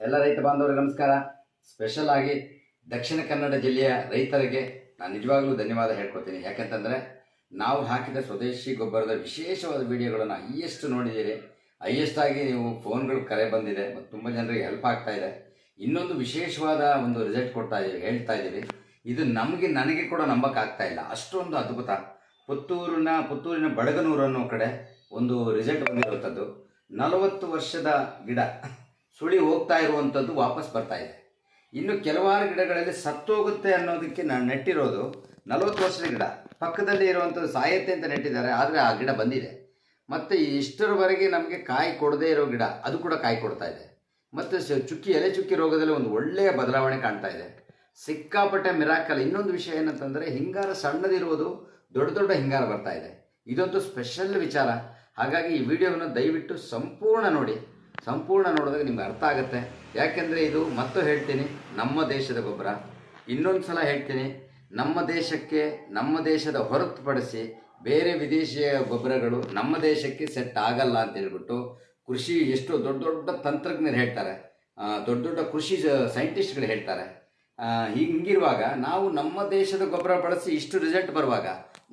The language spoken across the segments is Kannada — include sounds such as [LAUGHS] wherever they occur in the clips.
ಎಲ್ಲ ರೈತ ಬಾಂಧವರಿಗೆ ನಮಸ್ಕಾರ. ಸ್ಪೆಷಲ್ ಆಗಿ ದಕ್ಷಿಣ ಕನ್ನಡ ಜಿಲ್ಲೆಯ ರೈತರಿಗೆ ನಾನು ನಿಜವಾಗ್ಲೂ ಧನ್ಯವಾದ ಹೇಳ್ಕೊತೀನಿ ಯಾಕಂತಂದರೆ ನಾವು ಹಾಕಿದ ಸ್ವದೇಶಿ ಗೊಬ್ಬರದ ವಿಶೇಷವಾದ ವಿಡಿಯೋಗಳನ್ನು ಹೈಯೆಸ್ಟ್ ನೋಡಿದ್ದೀರಿ. ಹೈಯೆಸ್ಟ್ ಆಗಿ ನೀವು ಫೋನ್ಗಳು ಕರೆ ಬಂದಿದೆ ಮತ್ತು ತುಂಬ ಜನರಿಗೆ ಹೆಲ್ಪ್ ಆಗ್ತಾ ಇದೆ. ಇನ್ನೊಂದು ವಿಶೇಷವಾದ ಒಂದು ರಿಸಲ್ಟ್ ಕೊಡ್ತಾ ಇದ್ದೀವಿ ಹೇಳ್ತಾ ಇದ್ದೀವಿ ಇದು ನಮಗೆ ನನಗೆ ಕೂಡ ನಂಬಕ್ಕಾಗ್ತಾ ಇಲ್ಲ. ಅಷ್ಟೊಂದು ಅದ್ಭುತ. ಪುತ್ತೂರಿನ ಪುತ್ತೂರಿನ ಬಡಗನೂರು ಅನ್ನೋ ಕಡೆ ಒಂದು ರಿಸಲ್ಟ್ ಬಂದಿರುವಂಥದ್ದು. ನಲವತ್ತು ವರ್ಷದ ಗಿಡ. ಸುಳಿ ಹೋಗ್ತಾ ಇರುವಂಥದ್ದು ವಾಪಸ್ ಬರ್ತಾ ಇದೆ. ಇನ್ನು ಕೆಲವಾರು ಗಿಡಗಳಲ್ಲಿ ಸತ್ತೋಗುತ್ತೆ ಅನ್ನೋದಕ್ಕೆ ನಾನು ನೆಟ್ಟಿರೋದು ನಲವತ್ತು ವರ್ಷದ ಗಿಡ. ಪಕ್ಕದಲ್ಲಿ ಇರುವಂಥದ್ದು ಸಾಯತ್ತೆ ಅಂತ ನೆಟ್ಟಿದ್ದಾರೆ, ಆದರೆ ಆ ಗಿಡ ಬಂದಿದೆ. ಮತ್ತು ಇಷ್ಟರವರೆಗೆ ನಮಗೆ ಕಾಯಿ ಕೊಡದೇ ಇರೋ ಗಿಡ, ಅದು ಕೂಡ ಕಾಯಿ ಕೊಡ್ತಾ ಇದೆ. ಮತ್ತು ಚುಕ್ಕಿ, ಎಲೆ ಚುಕ್ಕಿ ರೋಗದಲ್ಲಿ ಒಂದು ಒಳ್ಳೆಯ ಬದಲಾವಣೆ ಕಾಣ್ತಾ ಇದೆ. ಸಿಕ್ಕಾಪಟ್ಟೆ ಮಿರಾಕಲ್. ಇನ್ನೊಂದು ವಿಷಯ ಏನಂತಂದರೆ, ಹಿಂಗಾರ ಸಣ್ಣದಿರುವುದು ದೊಡ್ಡ ದೊಡ್ಡ ಹಿಂಗಾರ ಬರ್ತಾ ಇದೆ. ಇದೊಂದು ಸ್ಪೆಷಲ್ ವಿಚಾರ. ಹಾಗಾಗಿ ಈ ವಿಡಿಯೋವನ್ನು ದಯವಿಟ್ಟು ಸಂಪೂರ್ಣ ನೋಡಿ. ಸಂಪೂರ್ಣ ನೋಡಿದಾಗ ನಿಮ್ಗೆ ಅರ್ಥ ಆಗುತ್ತೆ. ಯಾಕೆಂದರೆ ಇದು ಮತ್ತೂ ಹೇಳ್ತೀನಿ, ನಮ್ಮ ದೇಶದ ಗೊಬ್ಬರ. ಇನ್ನೊಂದು ಸಲ ಹೇಳ್ತೀನಿ, ನಮ್ಮ ದೇಶಕ್ಕೆ, ನಮ್ಮ ದೇಶದ ಹೊರತುಪಡಿಸಿ ಬೇರೆ ವಿದೇಶಿಯ ಗೊಬ್ಬರಗಳು ನಮ್ಮ ದೇಶಕ್ಕೆ ಸೆಟ್ ಆಗಲ್ಲ ಅಂತ ಹೇಳ್ಬಿಟ್ಟು ಕೃಷಿ ಎಷ್ಟು ದೊಡ್ಡ ದೊಡ್ಡ ತಂತ್ರಜ್ಞರು ಹೇಳ್ತಾರೆ. ದೊಡ್ಡ ದೊಡ್ಡ ಕೃಷಿ ಸೈಂಟಿಸ್ಟ್ಗಳು ಹೇಳ್ತಾರೆ. ಹಿಂಗಿರುವಾಗ ನಾವು ನಮ್ಮ ದೇಶದ ಗೊಬ್ಬರ ಬಳಸಿ ಇಷ್ಟು ರಿಸಲ್ಟ್ ಬರುವಾಗ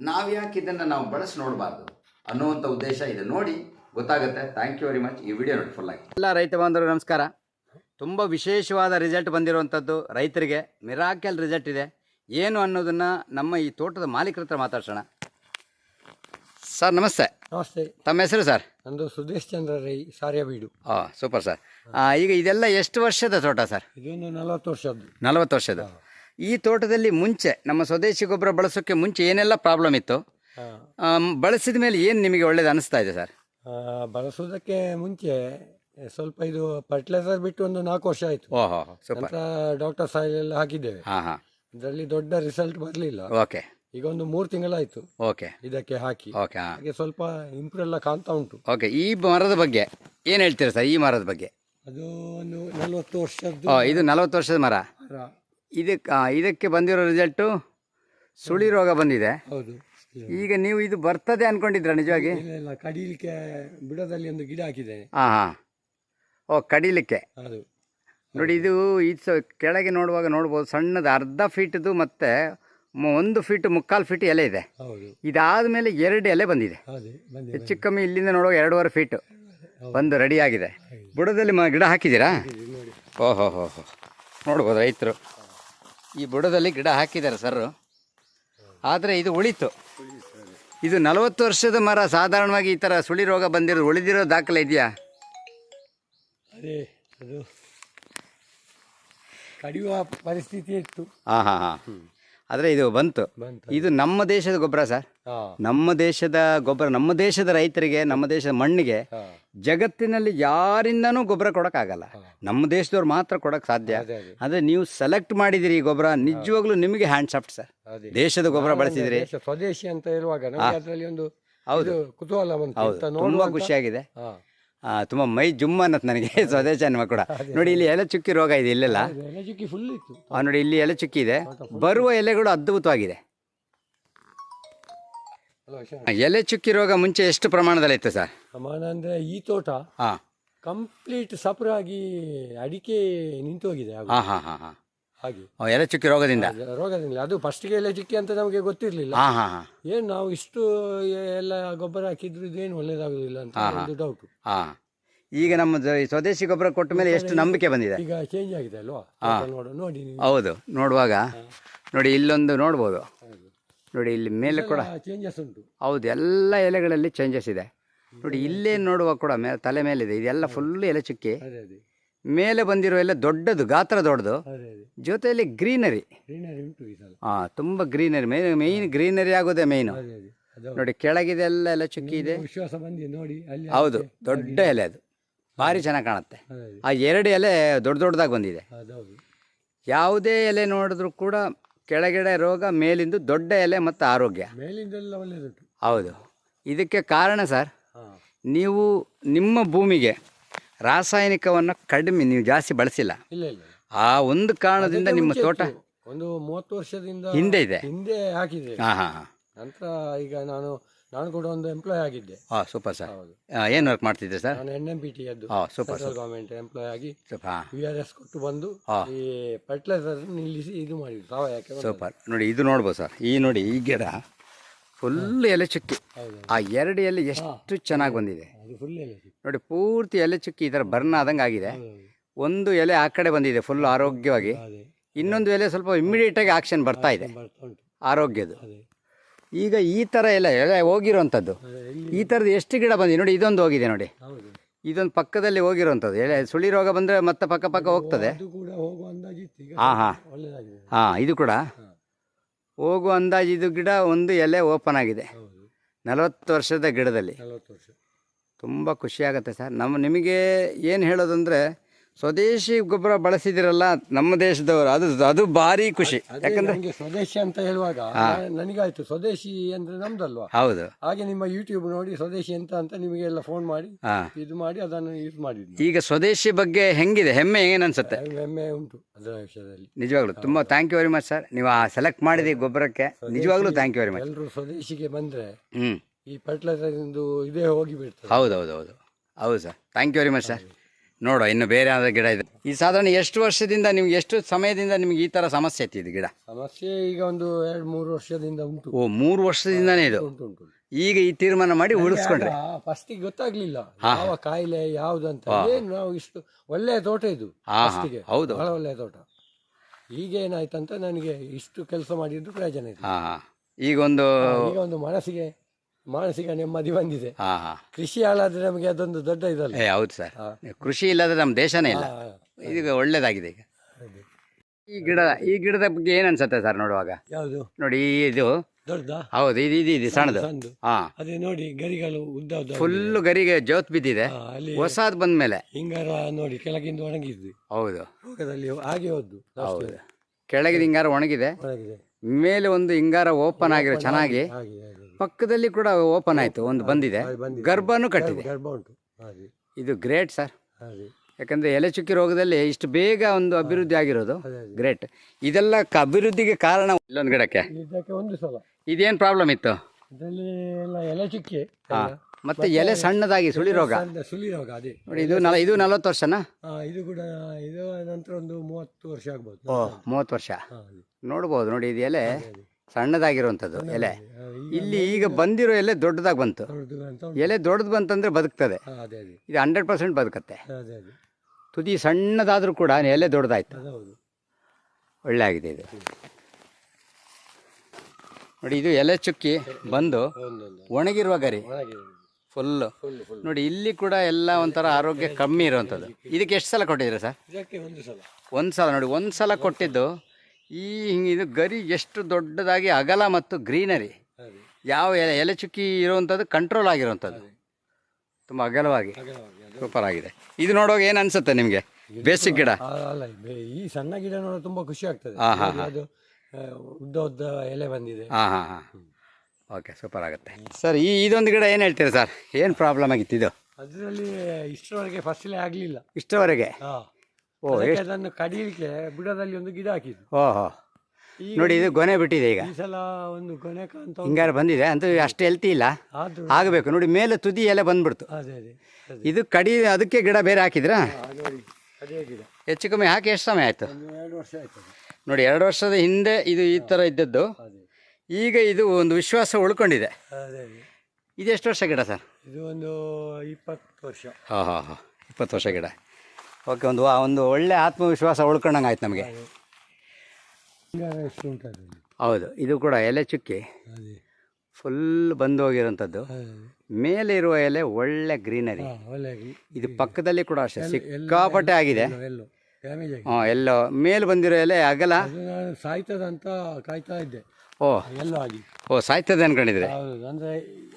ನಾವು ಯಾಕೆ ಇದನ್ನು ನಾವು ಬಳಸಿ ನೋಡಬಾರ್ದು ಅನ್ನುವಂಥ ಉದ್ದೇಶ ಇದೆ. ನೋಡಿ ಗೊತ್ತಾಗುತ್ತೆ. ಥ್ಯಾಂಕ್ ಯು ವೆರಿ ಮಚ್ ಈ ವಿಡಿಯೋ ನೋಡಿ ಫುಲ್ ಆಗಿ. ಎಲ್ಲ ರೈತ ಬಾಂಧವರು ನಮಸ್ಕಾರ. ತುಂಬ ವಿಶೇಷವಾದ ರಿಸಲ್ಟ್ ಬಂದಿರುವಂಥದ್ದು ರೈತರಿಗೆ ಮಿರಾಕಲ್ ರಿಸಲ್ಟ್ ಇದೆ. ಏನು ಅನ್ನೋದನ್ನು ನಮ್ಮ ಈ ತೋಟದ ಮಾಲೀಕರ ಹತ್ರ ಮಾತಾಡ್ಸೋಣ. ಸರ್ ನಮಸ್ತೆ. ನಮಸ್ತೆ. ತಮ್ಮ ಹೆಸರು ಸರ್? ನಂದು ಸುದೇಶ್ ಚಂದ್ರ ರೈ ಸಾರ್ಯಬೀಡು ಹಾಂ ಸೂಪರ್ ಸರ್ ಈಗ ಇದೆಲ್ಲ ಎಷ್ಟು ವರ್ಷದ ತೋಟ ಸರ್? ಇದೊಂದು ನಲವತ್ತು ವರ್ಷದ್ದು. ನಲವತ್ತು ವರ್ಷದ ಈ ತೋಟದಲ್ಲಿ ಮುಂಚೆ ನಮ್ಮ ಸ್ವದೇಶಿ ಗೊಬ್ಬರ ಬಳಸೋಕ್ಕೆ ಮುಂಚೆ ಏನೆಲ್ಲ ಪ್ರಾಬ್ಲಮ್ ಇತ್ತು? ಹಾ. ಬಳಸಿದ ಮೇಲೆ ಏನು ನಿಮಗೆ ಒಳ್ಳೇದು ಅನಿಸ್ತಾ ಇದೆ ಸರ್? ಬಳಸೋದಕ್ಕೆ ಮುಂಚೆ ಸ್ವಲ್ಪ ಇದು ಫರ್ಟಿಲೈಸರ್ ಬಿಟ್ಟು ಒಂದು ನಾಲ್ಕು ವರ್ಷ ಆಯಿತು. ಓಹೋ ಸೂಪರ್. ನಂತರ ಡಾಕ್ಟರ್ ಸಾಯಿಲ್ ಎಲ್ಲ ಹಾಕಿದ್ದೇವೆ. ಹಾಂ ಹಾಂ. ಇದರಲ್ಲಿ ದೊಡ್ಡ ರಿಸಲ್ಟ್ ಬರಲಿಲ್ಲ. ಓಕೆ. ಈಗ ಒಂದು ಮೂರು ತಿಂಗಳಾಯಿತು. ಓಕೆ. ಇದಕ್ಕೆ ಹಾಕಿ. ಓಕೆ ಹಾಂ. ಹಾಗೆ ಸ್ವಲ್ಪ ಇಂಪ್ರೂವ್ ಎಲ್ಲ ಕಾಣ್ತಾ ಉಂಟು. ಓಕೆ ಈ ಮರದ ಬಗ್ಗೆ ಏನು ಹೇಳ್ತೀರಾ ಸರ್ ಈ ಮರದ ಬಗ್ಗೆ? ಅದು ಒಂದು ನಲವತ್ತು ವರ್ಷದ್ದು ಓ ಇದು ನಲವತ್ತು ವರ್ಷದ ಮರ. ಮರ. ಇದಕ್ಕೆ ಆ, ಇದಕ್ಕೆ ಬಂದಿರೋ ರಿಸಲ್ಟು ಸುಳಿ ರೋಗ ಬಂದಿದೆ. ಹೌದು. ಈಗ ನೀವು ಇದು ಬರ್ತದೆ ಅನ್ಕೊಂಡಿದ್ರ ನಿಜವಾಗಿ? ಇಲ್ಲ, ಇಲ್ಲ ಕಡಿಲಿಕ್ಕೆ ಬುಡದಲ್ಲಿ ಒಂದು ಗಿಡ ಹಾಕಿದೆ. ಹಾ ಹಾ. ಓ ಕಡಿಲಿಕ್ಕೆ. ಅದು. ನೋಡಿ ಇದು ಈ ಸ ಕೆಳಗೆ ನೋಡುವಾಗ ನೋಡ್ಬೋದು ಸಣ್ಣದು ಅರ್ಧ ಫೀಟ್ದು ಮತ್ತೆ ಒಂದು ಫೀಟ್ ಮುಕ್ಕಾಲು ಫೀಟ್ ಎಲೆ ಇದೆ. ಹೌದು. ಇದಾದ ಮೇಲೆ ಎರಡು ಎಲೆ ಬಂದಿದೆ. ಬಂದೆ ಹೆಚ್ಚು ಕಮ್ಮಿ ಇಲ್ಲಿಂದ ನೋಡುವಾಗ ಎರಡೂವರೆ ಫೀಟು ಬಂದು ರೆಡಿ ಆಗಿದೆ. ಬುಡದಲ್ಲಿ ಮ ಗಿಡ ಹಾಕಿದ್ದೀರಾ? ನೋಡಿ. ಓಹೋ ಹೋ ಹೋ ನೋಡ್ಬೋದು ರೈತರು. ಈ ಬುಡದಲ್ಲಿ ಗಿಡ ಹಾಕಿದ್ದಾರೆ ಸರ್ ಆದರೆ ಇದು ಉಳಿತು. ಇದು ನಲವತ್ತು ವರ್ಷದ ಮರ. ಸಾಧಾರಣವಾಗಿ ಈ ಥರ ಸುಳಿ ರೋಗ ಬಂದಿರೋ ಉಳಿದಿರೋ ದಾಖಲೆ ಇದೆಯಾ? ಅದೇ ಅದು ಕಡಿಯುವ ಪರಿಸ್ಥಿತಿ ಇತ್ತು. ಹಾಂ ಹಾಂ ಹಾಂ ಆದರೆ ಇದು ಬಂತು. ಇದು ನಮ್ಮ ದೇಶದ ಗೊಬ್ಬರ ಸರ್. ನಮ್ಮ ದೇಶದ ಗೊಬ್ಬರ ನಮ್ಮ ದೇಶದ ರೈತರಿಗೆ ನಮ್ಮ ದೇಶದ ಮಣ್ಣಿಗೆ ಜಗತ್ತಿನಲ್ಲಿ ಯಾರಿಂದನೂ ಗೊಬ್ಬರ ಕೊಡೋಕ್ಕಾಗಲ್ಲ. ನಮ್ಮ ದೇಶದವ್ರು ಮಾತ್ರ ಕೊಡೋಕ್ಕೆ ಸಾಧ್ಯ. ಅದೇ ಅದೇ. ಅಂದರೆ ನೀವು ಸೆಲೆಕ್ಟ್ ಮಾಡಿದಿರಿ ಈ ಗೊಬ್ಬರ ನಿಜವಾಗ್ಲೂ ನಿಮಗೆ ಹ್ಯಾಂಡ್ ಸಾಫ್ಟ್ ಸರ್. ದೇಶದ ಗೊಬ್ಬರ ಬಳಸಿದಿರಿ. ಸ್ವದೇಶಿ ಅಂತ ಒಂದು ಹೌದು. ಕುತೂಹಲ ತುಂಬ ಖುಷಿಯಾಗಿದೆ. ತುಂಬ ಮೈ ಜುಮ್ ಅನ್ನತ್ ನನಗೆ [LAUGHS] ಸ್ವದೇಶ ಅನ್ನುವ ಕೂಡ. ನೋಡಿ ಇಲ್ಲಿ ಎಲೆ ಚುಕ್ಕಿ ರೋಗ ಇದೆ ಇಲ್ಲೆಲ್ಲ. ಫುಲ್ ಇತ್ತು. ನೋಡಿ ಇಲ್ಲಿ ಎಲೆ ಚುಕ್ಕಿ ಇದೆ. ಬರುವ ಎಲೆಗಳು ಅದ್ಭುತವಾಗಿದೆ. ಎಲೆ ಚುಕ್ಕಿ ರೋಗ ಮುಂಚೆ ಎಷ್ಟು ಪ್ರಮಾಣದಲ್ಲಿ ಇತ್ತು ಸರ್? ಪ್ರಮಾಣ ಅಂದ್ರೆ ಈ ತೋಟ ಹಾಂ. ಕಂಪ್ಲೀಟ್ ಸಪರಾಗಿ ಅಡಿಕೆ ನಿಂತು ಹೋಗಿದೆ ಹಾಗೂ. ಹಾಗೆ ಎಲೆ ಚುಕ್ಕಿ ರೋಗದಿಂದ ರೋಗದಿಂದ. ಅದು ಫಸ್ಟ್ಗೆ ಎಲೆ ಚುಕ್ಕಿ ಅಂತ ನಮಗೆ ಗೊತ್ತಿರಲಿಲ್ಲ. ಹಾಂ ಹಾಂ ಹಾಂ. ಏನು ನಾವು ಇಷ್ಟು ಎಲ್ಲ ಗೊಬ್ಬರ ಹಾಕಿದ್ರು ಇದೇನು ಒಳ್ಳೇದಾಗುದಿಲ್ಲ ಅಂತ ಒಂದು ಡೌಟ್ ಹಾಂ. ಈಗ ನಮ್ಮ ಈ ಸ್ವದೇಶಿ ಗೊಬ್ಬರ ಕೊಟ್ಟ ಮೇಲೆ ಎಷ್ಟು ನಂಬಿಕೆ ಬಂದಿದೆ? ಈಗ ಚೇಂಜ್ ಆಗಿದೆ ಅಲ್ವಾ? ತೋಟ ನೋಡು ನೋಡಿ ನೀವು. ಹೌದು ನೋಡುವಾಗ. ನೋಡಿ ಇಲ್ಲೊಂದು ನೋಡ್ಬೋದು. ನೋಡಿ ಇಲ್ಲಿ ಮೇಲೆ ಕೂಡ ಚೇಂಜಸ್ ಉಂಟು. ಹೌದು ಎಲ್ಲ ಎಲೆಗಳಲ್ಲಿ ಚೇಂಜಸ್ ಇದೆ. ನೋಡಿ ಇಲ್ಲೇ ನೋಡುವಾಗ ಕೂಡ ಮೇ ತಲೆ ಮೇಲಿದೆ. ಇದೆಲ್ಲ ಫುಲ್ ಎಲೆ ಚುಕ್ಕಿ ಅದೇ ಅದೇ. ಮೇಲೆ ಬಂದಿರೋ ಎಲ್ಲ ದೊಡ್ಡದು ಗಾತ್ರ ದೊಡ್ಡದು. ಜೊತೆಯಲ್ಲಿ ಗ್ರೀನರಿ. ಗ್ರೀನರಿ ಉಂಟು ಈ ಸಲ. ಹಾಂ ತುಂಬ ಗ್ರೀನರಿ ಮೇನ್ ಮೇಯ್ನ್ ಗ್ರೀನರಿ ಆಗೋದೇ ಮೇಯ್ನು ಅದೇ ಅದೇ. ಅದು ನೋಡಿ ಕೆಳಗಿದೆ ಎಲ್ಲ ಎಲ್ಲ ಚುಕ್ಕಿ ಇದೆ. ವಿಶ್ವಾಸ ಬಂದಿದೆ ನೋಡಿ ಅಲ್ಲಿ ಹೌದು ದೊಡ್ಡ ಎಲೆ ಅದು. ಭಾರಿ ಚೆನ್ನಾಗಿ ಕಾಣುತ್ತೆ. ಅದೇ ಅದೇ. ಆ ಎರಡು ಎಲೆ ದೊಡ್ಡ ದೊಡ್ಡದಾಗಿ ಬಂದಿದೆ. ಯಾವುದೇ ಎಲೆ ನೋಡಿದ್ರು ಕೂಡ ಕೆಳಗಡೆ ರೋಗ ಮೇಲಿಂದು ದೊಡ್ಡ ಎಲೆ ಮತ್ತು ಆರೋಗ್ಯ. ಮೇಲಿಂದೆಲ್ಲ ಹೌದು. ಇದಕ್ಕೆ ಕಾರಣ ಸರ್ ಹಾಂ. ನೀವು ನಿಮ್ಮ ಭೂಮಿಗೆ ರಾಸಾಯನಿಕವನ್ನು ಕಡಿಮೆ ನೀವು ಜಾಸ್ತಿ ಬಳಸಿಲ್ಲ. ಇಲ್ಲ ಇಲ್ಲ. ಆ ಒಂದು ಕಾರಣದಿಂದ ನಿಮ್ಮ ಮುಂಚೆ ತೋಟ ಇತ್ತು. ಒಂದು ಮೂವತ್ತು ವರ್ಷದಿಂದ ಹಿಂದೆ ಇದೆ. ಹಿಂದೆ ಹಾಕಿದೆ. ಹಾಂ ಹಾಂ ಹಾಂ. ನಂತರ ಈಗ ನಾನು ನಾನು ಕೂಡ ಒಂದು ಎಂಪ್ಲಾಯ್ ಆಗಿದ್ದೆ. ಹಾಂ ಸೂಪರ್ ಸರ್ ಹೌದು. ಏನು ವರ್ಕ್ ಮಾಡ್ತಿದ್ದೆ ಸರ್ ನಾನು ಎನ್ ಎಂ ಪಿ ಟಿ ಅದು ಹಾಂ ಸೂಪರ್ ಸೆಂಟ್ರಲ್ ಗವರ್ಮೆಂಟ್ ಎಂಪ್ಲಾಯ್ ಆಗಿ ಸೂಪರ್ ಹಾಂ. ವಿ ಆರ್ ಎಸ್ ಕೊಟ್ಟು ಬಂದು ಹಾ. ಈ ಫರ್ಟಿಲೈಸರ್ ನಿಲ್ಲಿಸಿ ಇದು ಮಾಡಿದ್ರು ಸಾವಯಕ್ಕೆ ಬಂದದ್ದು. ಸೂಪರ್ ನೋಡಿ ಇದು ನೋಡ್ಬೋದು ಸರ್ ಈ ನೋಡಿ ಈ ಗಿಡ ಫುಲ್ ಎಲೆ ಚುಕ್ಕಿ. ಹೌದು. ಆ ಎರಡು ಎಲೆ ಎಷ್ಟು ಚೆನ್ನಾಗಿ ಬಂದಿದೆ. ಅದು ಫುಲ್ ಎಲ್ಲ ನೋಡಿ ಪೂರ್ತಿ ಎಲೆ ಚುಕ್ಕಿ ಈ ಥರ ಬರ್ನ್ ಆದಂಗೆ ಆಗಿದೆ. ಹೌದು. ಒಂದು ಎಲೆ ಆ ಕಡೆ ಬಂದಿದೆ ಫುಲ್ ಆರೋಗ್ಯವಾಗಿ. ಅದೇ ಇನ್ನೊಂದು ಎಲೆ ಸ್ವಲ್ಪ ಇಮ್ಮಿಡಿಯೇಟಾಗಿ ಆಕ್ಷನ್ ಬರ್ತಾ ಇದೆ. ಬರ್ತಾ ಉಂಟು. ಆರೋಗ್ಯದು ಅದೇ. ಈಗ ಈ ಥರ ಎಲ್ಲ ಎಲೆ ಹೋಗಿರುವಂಥದ್ದು ಅದೇ ಇಲ್ಲಿ ಈ ಥರದ್ದು ಎಷ್ಟು ಗಿಡ ಬಂದಿದೆ ನೋಡಿ ಇದೊಂದು ಹೋಗಿದೆ ನೋಡಿ. ಹೌದು. ಇದೊಂದು ಪಕ್ಕದಲ್ಲಿ ಹೋಗಿರೋವಂಥದ್ದು ಎಲೆ ಸುಳಿ ರೋಗ ಬಂದರೆ ಮತ್ತೆ ಪಕ್ಕ ಪಕ್ಕ ಹೋಗ್ತದೆ. ಅದು ಕೂಡ ಹೋಗುವ ಅಂದಾಜಿತ್ತು ಈಗ. ಹಾಂ ಹಾಂ. ಒಳ್ಳೇದಾಗಿದೆ. ಹಾಂ ಇದು ಕೂಡ ಹಾ. ಹೋಗುವ ಅಂದಾಜು ಇದು ಗಿಡ ಒಂದು ಎಲೆ ಓಪನ್ ಆಗಿದೆ. ಹೌದು. ನಲವತ್ತು ವರ್ಷದ ಗಿಡದಲ್ಲಿ. ನಲವತ್ತು ವರ್ಷ. ತುಂಬ ಖುಷಿಯಾಗುತ್ತೆ ಸರ್. ನಮ್ಮ ನಿಮಗೆ ಏನು ಹೇಳೋದಂದರೆ ಸ್ವದೇಶಿ ಗೊಬ್ಬರ ಬಳಸಿದಿರಲ್ಲ ನಮ್ಮ ದೇಶದವರು. ಅದು ಅದು ಭಾರಿ ಖುಷಿ. ಯಾಕಂದ್ರೆ ನನಗೆ ಸ್ವದೇಶಿ ಅಂತ ಹೇಳುವಾಗ ನನಗಾಯ್ತು. ಸ್ವದೇಶಿ ಅಂದ್ರೆ ನಮ್ದಲ್ವಾ? ಹೌದು. ಹಾಗೆ ನಿಮ್ಮ ಯೂಟ್ಯೂಬ್ ನೋಡಿ ಸ್ವದೇಶಿ ಅಂತ ಅಂತ ನಿಮಗೆಲ್ಲ ಫೋನ್ ಮಾಡಿ ಹಾಂ. ಇದು ಮಾಡಿ ಅದನ್ನು ಯೂಸ್ ಮಾಡಿದ್ವಿ ಈಗ ಸ್ವದೇಶಿ ಬಗ್ಗೆ ಹೆಂಗಿದೆ? ಹೆಮ್ಮೆ ಏನನ್ಸುತ್ತೆ ಹೆಮ್ಮೆ ಉಂಟು ಅದರ ವಿಷಯದಲ್ಲಿ. ನಿಜವಾಗ್ಲೂ ತುಂಬಾ thank you very much sir ನೀವು ಆ ಸೆಲೆಕ್ಟ್ ಮಾಡಿದಿ ಗೊಬ್ಬರಕ್ಕೆ ನಿಜವಾಗ್ಲೂ ಥ್ಯಾಂಕ್ ಯು ವೆರಿ ಮಚ್ ಎಲ್ಲರೂ ಸ್ವದೇಶಿಗೆ ಬಂದ್ರೆ ಹ್ಞೂ ಈ ಫರ್ಟಿಲೈಸರ್ ಇದೇ ಹೋಗಿ ಬಿಡ್ತಾರೆ ಹೌದು ಹೌದು ಹೌದು. ಹೌದು sir thank you very much sir ನೋಡುವ ಇನ್ನು ಬೇರೆ ಆದ ಗಿಡ ಇದೆ. ಈ ಸಾಧಾರಣ ಎಷ್ಟು ವರ್ಷದಿಂದ ನಿಮ್ಗೆ ಎಷ್ಟು ಸಮಯದಿಂದ ನಿಮ್ಗೆ ಈ ತರ ಸಮಸ್ಯೆ ಐತಿ ಇದು ಗಿಡ? ಸಮಸ್ಯೆ ಈಗ ಒಂದು ಎರಡು ಮೂರು ವರ್ಷದಿಂದ ಉಂಟು. ಓ ಮೂರು ವರ್ಷದಿಂದನೇ ಇದು? ಉಂಟು ಉಂಟು ಈಗ ಈ ತೀರ್ಮಾನ ಮಾಡಿ ಉಳಿಸ್ಕೊಂಡ್ರೆ? ಫಸ್ಟ್ ಗೊತ್ತಾಗ್ಲಿಲ್ಲ. ಯಾವ ಕಾಯಿಲೆ ಯಾವ್ದು ಅಂತ ಏನು ನಾವು ಇಷ್ಟು ಒಳ್ಳೆಯ ತೋಟ ಇದು ಹಾ, ಹಾ, ಫಸ್ಟಿಗೆ ಹೌದು. ಬಹಳ ಒಳ್ಳೆಯ ತೋಟ. ಈಗ ಏನಾಯ್ತಂತ ನನಗೆ ಇಷ್ಟು ಕೆಲಸ ಮಾಡಿದ್ದು ಪ್ರಯೋಜನ ಇದೆ. ಹಾಂ ಈಗ ಒಂದು ಈಗ ಒಂದು ಮನಸ್ಸಿಗೆ ಮಾನಸಿಕ ನೆಮ್ಮದಿ ಬಂದಿದೆ. ಹಾಂ ಹಾಂ. ಕೃಷಿ ಹಾಳಾದ್ರೆ ನಮಗೆ ಅದೊಂದು ದೊಡ್ಡ ಇದಲ್ಲ ಏ ಹೌದು ಸರ್. ಕೃಷಿ ಇಲ್ಲದ್ರೆ ನಮ್ಮ ದೇಶನೇ ಇಲ್ಲ. ಇದು ಈಗ ಒಳ್ಳೇದಾಗಿದೆ ಈಗ. ಹೌದು. ಈ ಗಿಡ ಈ ಗಿಡದ ಬಗ್ಗೆ ಏನು ಅನ್ಸುತ್ತೆ ಸರ್ ನೋಡುವಾಗ? ಯಾವುದು? ನೋಡಿ ಈ ಇದು. ದೊಡ್ಡ ಹೌದು ಇದು ಇದು ಇದು ಸಣ್ಣದು. ಹಾ ಹಾಂ. ಅದೇ ನೋಡಿ ಗರಿಗಳು ಉದ್ದ ಉದ್ದ ಫುಲ್ಲು ಗರಿಗೆ ಜೋತ್ ಬಿದ್ದಿದೆ. ಹಾ, ಅಲ್ಲಿ ಹೊಸಾದ್ ಬಂದ್ಮೇಲೆ. ಹಿಂಗಾರ ನೋಡಿ ಕೆಳಗಿಂದ ಒಣಗಿದ್ವಿ. ಹೌದು. ಹಾಗೆ ಹೋದ್ದು ಹೌದು. ಕೆಳಗಿದ ಹಿಂಗಾರ ಒಣಗಿದೆ. ಒಣಗಿದೆ. ಮೇಲೆ ಒಂದು ಹಿಂಗಾರ ಓಪನ್ ಆಗಿರೋ ಚೆನ್ನಾಗಿ ಹಾಗೆ ಹಾಗೆ ಪಕ್ಕದಲ್ಲಿ ಕೂಡ ಓಪನ್ ಆಯಿತು ಒಂದು ಬಂದಿದೆ. ಬಂದಿದೆ. ಗರ್ಭನೂ ಕಟ್ಟಿದೆ. ಗರ್ಭ ಉಂಟು. ಹಾಗೆ. ಇದು ಗ್ರೇಟ್ ಸರ್. ಹಾಗೆ. ಯಾಕಂದ್ರೆ ಎಲೆ ಚುಕ್ಕಿ ರೋಗದಲ್ಲಿ ಇಷ್ಟು ಬೇಗ ಒಂದು ಅಭಿವೃದ್ಧಿ ಆಗಿರೋದು. ಅದೇ ಅದೇ. ಗ್ರೇಟ್. ಇದೆಲ್ಲ ಕ- ಅಭಿವೃದ್ಧಿಗೆ ಕಾರಣ ಇಲ್ಲೊಂದು ಗಿಡಕ್ಕೆ. ಇದಕ್ಕೆ ಒಂದು ಸಲ. ಇದೇನು ಪ್ರಾಬ್ಲಮ್ ಇತ್ತು? ಇದರಲ್ಲಿ ಎಲ್ಲ ಎಲೆ ಚುಕ್ಕೆ ಹಾ ಮತ್ತೆ ಎಲೆ ಸಣ್ಣದಾಗಿ ಸುಳಿ ರೋಗ ಸಣ್ಣ ಸುಳಿ ರೋಗ ಅದೇ. ನೋಡಿ ಇದು ನಲ ಇದು ನಲವತ್ತು ವರ್ಷನಾ? ಇದು ಕೂಡ ಇದು ನಂತರ ಒಂದು ಮೂವತ್ತು ವರ್ಷ ಆಗ್ಬೋದು. ಮೂವತ್ತು ವರ್ಷ. ಹಾ, ಅದೇ. ನೋಡ್ಬೋದು ನೋಡಿ ಇದು ಎಲೆ. ಸಣ್ಣದಾಗಿರುವಂಥದ್ದು ಎಲೆ. ಇಲ್ಲಿ ಈಗ ಬಂದಿರೋ ಎಲೆ ದೊಡ್ಡದಾಗಿ ಬಂತು. ಎಲೆ ದೊಡ್ಡದು ಬಂತಂದ್ರೆ ಬದುಕ್ತದೆ. ಇದು ಹಂಡ್ರೆಡ್ ಪರ್ಸೆಂಟ್ ಬದುಕತ್ತೆ. ತುದಿ ಸಣ್ಣದಾದರೂ ಕೂಡ ಎಲೆ ದೊಡ್ಡದಾಯ್ತು. ಒಳ್ಳೆ ಆಗಿದೆ ಇದು. ನೋಡಿ ಇದು ಎಲೆ ಚುಕ್ಕಿ ಬಂದು ಒಣಗಿರುವ ಗರಿ. ಫುಲ್ಲು ಫುಲ್ ಫುಲ್ ನೋಡಿ ಇಲ್ಲಿ ಕೂಡ ಎಲ್ಲ ಒಂಥರ ಆರೋಗ್ಯ ಕಮ್ಮಿ ಇರುವಂಥದ್ದು. ಇದಕ್ಕೆ ಎಷ್ಟು ಸಲ ಕೊಟ್ಟಿದ್ದೀರಾ ಸರ್? ಒಂದು ಸಲ. ನೋಡಿ ಒಂದು ಸಲ ಕೊಟ್ಟಿದ್ದು ಈ ಹಿಂಗೆ ಇದು ಗರಿ ಎಷ್ಟು ದೊಡ್ಡದಾಗಿ ಅಗಲ ಮತ್ತು ಗ್ರೀನರಿ. ಯಾವ ಎಲೆ ಚುಕ್ಕಿ ಇರುವಂಥದ್ದು ಕಂಟ್ರೋಲ್ ಆಗಿರುವಂಥದ್ದು ತುಂಬ ಅಗಲವಾಗಿ ಸೂಪರ್ ಆಗಿದೆ. ಇದು ನೋಡುವಾಗ ಏನು ಅನಿಸುತ್ತೆ ನಿಮಗೆ? ಬೇಸಿಕ್ ಗಿಡ. ಅಲ್ಲ ಈ ಸಣ್ಣ ಗಿಡ ನೋಡೋ ತುಂಬ ಖುಷಿ ಆಗ್ತದೆ. ಅದು ಉದ್ದ ಉದ್ದ ಎಲೆ ಬಂದಿದೆ. ಹಾಂ ಹಾಂ ಹಾಂ ಓಕೆ ಸೂಪರ್ ಆಗುತ್ತೆ. ಸರ್ ಈ ಇದೊಂದು ಗಿಡ ಏನು ಹೇಳ್ತೀರಾ ಸರ್? ಏನು ಪ್ರಾಬ್ಲಮ್ ಆಗಿತ್ತು ಇದು? ಅದರಲ್ಲಿ ಇಷ್ಟರವರೆಗೆ ಫಸಲೇ ಆಗಲಿಲ್ಲ. ಇಷ್ಟರವರೆಗೆ? ಹಾ. ಅದಕ್ಕೆ ಅದನ್ನು ಕಡಿಲಿಕ್ಕೆ ಬುಡದಲ್ಲಿ ಒಂದು ಗಿಡ ಹಾಕಿದ್ದು. ಓಹೋ ನೋಡಿ ಇದು ಗೊನೆ ಬಿಟ್ಟಿದೆ ಈಗ. ಈ ಸಲ ಒಂದು ಕೊನೆ ಕಾಂತ ಉಂಟು. ಹಿಂಗಾರು ಬಂದಿದೆ ಅಂತ ಅಷ್ಟು ಹೆಲ್ತಿ ಇಲ್ಲ. ಆದ್ರೂ ಆಗಬೇಕು. ನೋಡಿ ಮೇಲೆ ತುದಿ ಎಲೆ ಬಂದ್ಬಿಡ್ತು. ಅದೇ ಅದೇ ಅದೇ. ಇದು ಕಡಿ ಅದಕ್ಕೆ ಗಿಡ ಬೇರೆ ಹಾಕಿದ್ರಾ? ಆ, ನೋಡಿ ಅದೇ ಗಿಡ. ಹೆಚ್ಚು ಕಮ್ಮಿ ಹಾಕಿ ಎಷ್ಟು ಸಮಯ ಆಯಿತು? ಒಂದು ಎರಡು ವರ್ಷ ಆಯ್ತದೆ ನೋಡಿ ಎರಡು ವರ್ಷದ ಹಿಂದೆ ಇದು ಈ ಥರ ಇದ್ದದ್ದು. ಅದೇ. ಈಗ ಇದು ಒಂದು ವಿಶ್ವಾಸ ಉಳ್ಕೊಂಡಿದೆ. ಅದೇ ಅದೇ. ಇದು ಎಷ್ಟು ವರ್ಷ ಗಿಡ ಸರ್? ಇದು ಒಂದು ಇಪ್ಪತ್ತು ವರ್ಷ. ಹಾಂ ಹಾಂ ಹಾಂ. ಇಪ್ಪತ್ತು ವರ್ಷ ಗಿಡ. ಓಕೆ ಒಂದು ಆ ಒಂದು ಒಳ್ಳೆ ಆತ್ಮವಿಶ್ವಾಸ ಉಳ್ಕೊಂಡಂಗೆ ಆಯ್ತು ನಮಗೆ. ಹೌದು ಇದು ಕೂಡ ಎಲೆ ಚುಕ್ಕಿ. ಫುಲ್ ಬಂದು ಹೋಗಿರೋಂಥದ್ದು ಮೇಲೆ ಇರುವ ಎಲೆ ಒಳ್ಳೆ ಗ್ರೀನರಿ. ಒಳ್ಳೆ ಇದು ಪಕ್ಕದಲ್ಲಿ ಕೂಡ ಅಷ್ಟೇ ಸಿಕ್ಕಾಪಟ್ಟೆ ಆಗಿದೆ. ಹಾಂ ಎಲ್ಲೋ ಮೇಲೆ ಬಂದಿರೋ ಎಲೆ ನಾನು ಸಾಯ್ತದಂತ ಕಾಯ್ತಾ ಇದ್ದೆ ಓ ಎಲ್ಲೋ ಆಗಿ ಓ ಸಾಯ್ತದೆ ಅನ್ಕೊಂಡಿದ್ರೆ. ಅಂದ್ರೆ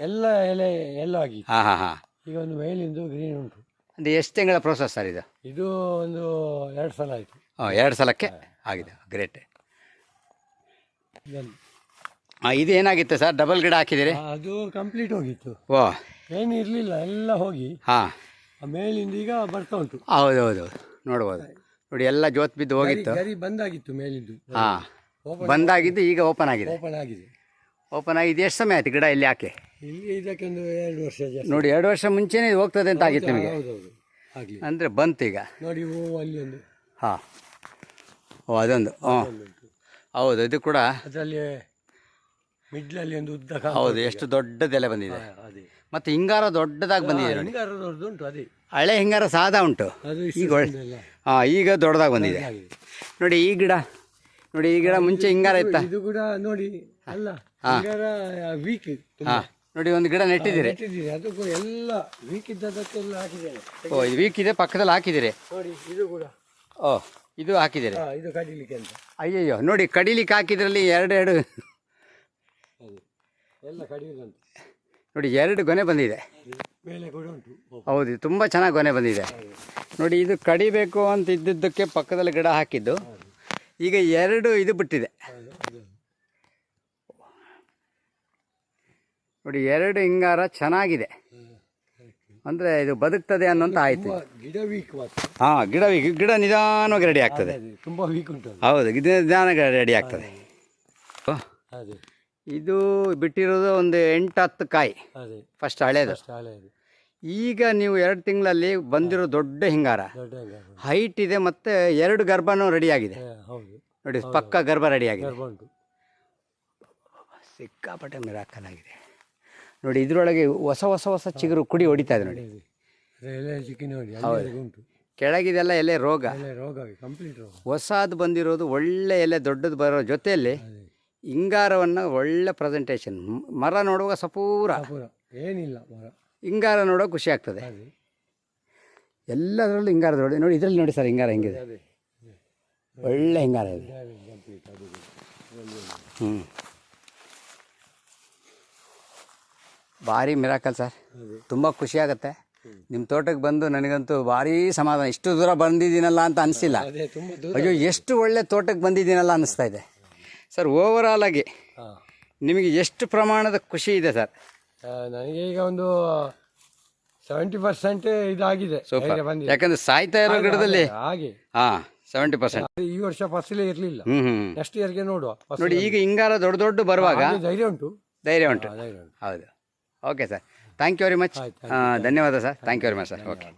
ಎಲ್ಲ ಎಲೆ ಎಲ್ಲೋ ಆಗಿ ಹಾಂ ಹಾಂ ಹಾಂ. ಈಗ ಒಂದು ಮೇಲಿಂದು ಗ್ರೀನ್ ಉಂಟು. ಅದು ಎಷ್ಟು ತಿಂಗಳ ಪ್ರೋಸೆಸ್ ಸರ್ ಇದು? ಇದು ಒಂದು ಎರಡು ಸಲ ಆಯಿತು. ಹಾಂ ಎರಡು ಸಲಕ್ಕೆ ಆಗಿದೆ. ಗ್ರೇಟ್ ಇದನ್ನು. ಹಾಂ ಇದು ಏನಾಗಿತ್ತು ಸರ್? ಡಬಲ್ ಗಿಡ ಹಾಕಿದ್ದೀರಿ? ಅದು ಕಂಪ್ಲೀಟ್ ಹೋಗಿತ್ತು. ಓ. ಏನು ಇರಲಿಲ್ಲ ಎಲ್ಲ ಹೋಗಿ. ಹಾಂ. ಆ ಮೇಲಿಂದ ಈಗ ಬರ್ತಾ ಉಂಟು. ಹೌದು ಹೌದು ಹೌದು ನೋಡ್ಬೋದು. ನೋಡಿ ಎಲ್ಲ ಜೋತ್ ಬಿದ್ದು ಹೋಗಿತ್ತು. ಗರಿ ಬಂದಾಗಿತ್ತು ಮೇಲಿಂದು. ಹಾಂ. ಬಂದಾಗಿದ್ದು ಈಗ ಓಪನ್ ಆಗಿದೆ. ಓಪನ್ ಆಗಿದೆ. ಓಪನ್ ಆಗಿ ಇದು ಎಷ್ಟು ಸಮಯ ಆಯ್ತು ಗಿಡ ಇಲ್ಲಿ ಯಾಕೆ ಇಲ್ಲಿ ಇದಕ್ಕೆ ಒಂದು ಎರಡು ವರ್ಷ ಜಾಸ್ತಿ. ನೋಡಿ ಎರಡು ವರ್ಷ ಮುಂಚೆನೇ ಇದು ಹೋಗ್ತದೆ ಅಂತ ಆಗಿತ್ತು ನಿಮಗೆ? ಹೌದೌದು ಆಗಲಿ. ಅಂದರೆ ಬಂತು ಈಗ? ನೋಡಿ ಹೂವು ಅಲ್ಲಿ ಒಂದು. ಹಾಂ. ಓ ಅದೊಂದು. ಹಾಂ. ಹೌದು ಇದು ಕೂಡ ಅದರಲ್ಲಿ ಮಿಡ್ಲಲ್ಲಿ ಒಂದು ಉದ್ದ ಹೌದು ಎಷ್ಟು ದೊಡ್ಡದೆಲೆ ಬಂದಿದೆ. ಮತ್ತೆ ಅದೇ. ಮತ್ತು ಹಿಂಗಾರ ದೊಡ್ಡದಾಗಿ ಬಂದಿದೆ ನೋಡಿ. ಹಿಂಗಾರ ದೊಡ್ಡದುಂಟು ಅದೇ. ಹಳೆ ಹಿಂಗಾರ ಸಾದಾ ಉಂಟು. ಅದು ಈಗ ಒಳ್ಳೆ ಹಾಂ ಈಗ ದೊಡ್ಡದಾಗಿ ಬಂದಿದೆ. ಆಗಿದೆ. ನೋಡಿ ಈ ಗಿಡ. ನೋಡಿ ಈ ಗಿಡ ಮುಂಚೆ ಹಿಂಗಾರ ಇತ್ತ? ಇದು ಕೂಡ ನೋಡಿ ಅಲ್ಲ. ವೀಕ್ ಹಾಂ. ನೋಡಿ ಒಂದು ಗಿಡ ನೆಟ್ಟಿದ್ದೀರಿ. ಇಟ್ಟಿದ್ದೀರಿ ಅದು ಕೂಡ ಎಲ್ಲ ವೀಕ್ ಇದ್ದದಕ್ಕೆಲ್ಲ ಹಾಕಿದ್ದೇನೆ. ಓ ಇದು ವೀಕ್ ಇದೆ ಪಕ್ಕದಲ್ಲಿ ಹಾಕಿದ್ದೀರಿ. ನೋಡಿ ಇದು ಕೂಡ. ಓ ಇದು ಹಾಕಿದ್ದೀರಿ. ಹಾ ಇದು ಕಡಿಲಿಕ್ಕೆ ಅಂತ. ಅಯ್ಯಯ್ಯೋ ನೋಡಿ ಕಡಿಲಿಕ್ಕೆ ಹಾಕಿದ್ರಲ್ಲಿ ಎರಡೆರಡು ಅದೇ. ಎಲ್ಲ ನೋಡಿ ಎರಡು ಗೊನೆ ಬಂದಿದೆ. ಮೇಲೆ ಕೂಡ ಉಂಟು. ಓ, ಹೌದು ತುಂಬ ಚೆನ್ನಾಗಿ ಗೊನೆ ಬಂದಿದೆ. ನೋಡಿ ಇದು ಕಡಿಬೇಕು ಅಂತ ಇದ್ದಿದ್ದಕ್ಕೆ ಪಕ್ಕದಲ್ಲಿ ಗಿಡ ಹಾಕಿದ್ದು. ಈಗ ಎರಡು ಇದು ಬಿಟ್ಟಿದೆ ಅದು. ನೋಡಿ ಎರಡು ಹಿಂಗಾರ ಚೆನ್ನಾಗಿದೆ. ಅಂದರೆ ಇದು ಬದುಕ್ತದೆ ಅನ್ನೋಂತ ಆಯ್ತು. ಗಿಡ ವೀಕ್ ಹಾಂ ಗಿಡ ಗಿಡ ನಿಧಾನವಾಗಿ ರೆಡಿ ಆಗ್ತದೆ. ತುಂಬ ವೀಕ್ ಉಂಟು ಹೌದು ಗಿಡ ನಿಧಾನವಾಗಿ ರೆಡಿ ಆಗ್ತದೆ. ಇದು ಬಿಟ್ಟಿರೋದು ಒಂದು ಎಂಟು ಹತ್ತು ಕಾಯಿ ಫಸ್ಟ್ ಹಳೇದು. ಈಗ ನೀವು ಎರಡು ತಿಂಗಳಲ್ಲಿ ಬಂದಿರೋ ದೊಡ್ಡ ಹಿಂಗಾರ. ಹೈಟ್ ಇದೆ ಮತ್ತು ಎರಡು ಗರ್ಭನೂ ರೆಡಿಯಾಗಿದೆ ನೋಡಿ ಪಕ್ಕ ಗರ್ಭ ರೆಡಿಯಾಗಿದೆ ಸಿಕ್ಕಾಪಟ್ಟೆ ಮಿರಾಕಲ್ ಆಗಿದೆ. ನೋಡಿ ಇದರೊಳಗೆ ಹೊಸ ಹೊಸ ಹೊಸ ಚಿಗುರು ಕುಡಿ ಹೊಡಿತಾ ಇದೆ ನೋಡಿ. ಅದೇ ಅದೇ ಎಲೆ ಚಿಕ್ಕಿ ನೋಡಿ ಅಲ್ಲಿವರೆಗೂ ಉಂಟು. ಕೆಳಗಿದೆಲ್ಲ ಎಲೆ ರೋಗ. ಎಲೆ ರೋಗ ಕಂಪ್ಲೀಟ್ ರೋಗ. ಹೊಸದು ಬಂದಿರೋದು ಒಳ್ಳೆ ಎಲೆ ದೊಡ್ಡದು ಬರೋ ಜೊತೆಯಲ್ಲಿ ಅದೇ. ಹಿಂಗಾರವನ್ನು ಒಳ್ಳೆ ಪ್ರೆಸೆಂಟೇಷನ್ ಮರ ನೋಡುವಾಗ ಸಪೂರ. ಪೂರ ಏನಿಲ್ಲ ಮರ. ಹಿಂಗಾರ ನೋಡೋ ಖುಷಿ ಆಗ್ತದೆ. ಅದೇ. ಎಲ್ಲದರಲ್ಲೂ ಹಿಂಗಾರ ನೋಡಿ ನೋಡಿ ಇದರಲ್ಲಿ ನೋಡಿ ಸರ್ ಹಿಂಗಾರ ಹೆಂಗಿದೆ. ಅದೇ ಒಳ್ಳೆ ಹಿಂಗಾರ ಇದೆ. ಕಂಪ್ಲೀಟ್ ಅದು ಹ್ಞೂ ಭಾರಿ ಮಿರಾಕಲ್ ಸರ್. ತುಂಬ ಖುಷಿ ಆಗುತ್ತೆ. ನಿಮ್ಮ ತೋಟಕ್ಕೆ ಬಂದು ನನಗಂತೂ ಭಾರಿ ಸಮಾಧಾನ. ಇಷ್ಟು ದೂರ ಬಂದಿದ್ದೀನಲ್ಲ ಅಂತ ಅನಿಸಿಲ್ಲ. ಅಯ್ಯೋ ಎಷ್ಟು ಒಳ್ಳೆ ತೋಟಕ್ಕೆ ಬಂದಿದ್ದೀನಲ್ಲ ಅನ್ನಿಸ್ತಾ ಇದೆ. ಸರ್ ಓವರಾಲ್ ಆಗಿ ನಿಮಗೆ ಎಷ್ಟು ಪ್ರಮಾಣದ ಖುಷಿ ಇದೆ ಸರ್? ನನಗೆ ಈಗ ಒಂದು ಸೆವೆಂಟಿ ಪರ್ಸೆಂಟ್ ಇದಾಗಿದೆ. ಯಾಕಂದ್ರೆ ಸಾಯ್ತಾ ಇರೋ ಗಿಡದಲ್ಲಿ? ಹಾಗೆ ಹಾಂ ಸೆವೆಂಟಿ ಪರ್ಸೆಂಟ್ ಈ ವರ್ಷ ಫಸಲೇ ಇರಲಿಲ್ಲ. ನೆಕ್ಸ್ಟ್ ಇಯರ್ಗೆ ನೋಡುವ. ನೋಡಿ ಈಗ ಹಿಂಗಾರ ದೊಡ್ಡ ದೊಡ್ಡ ಬರುವಾಗ ಧೈರ್ಯ ಉಂಟು. ಧೈರ್ಯ ಉಂಟು. ಹೌದು. Okay sir. Thank you very much ಧನ್ಯವಾದ sir. Thank you very much sir. Okay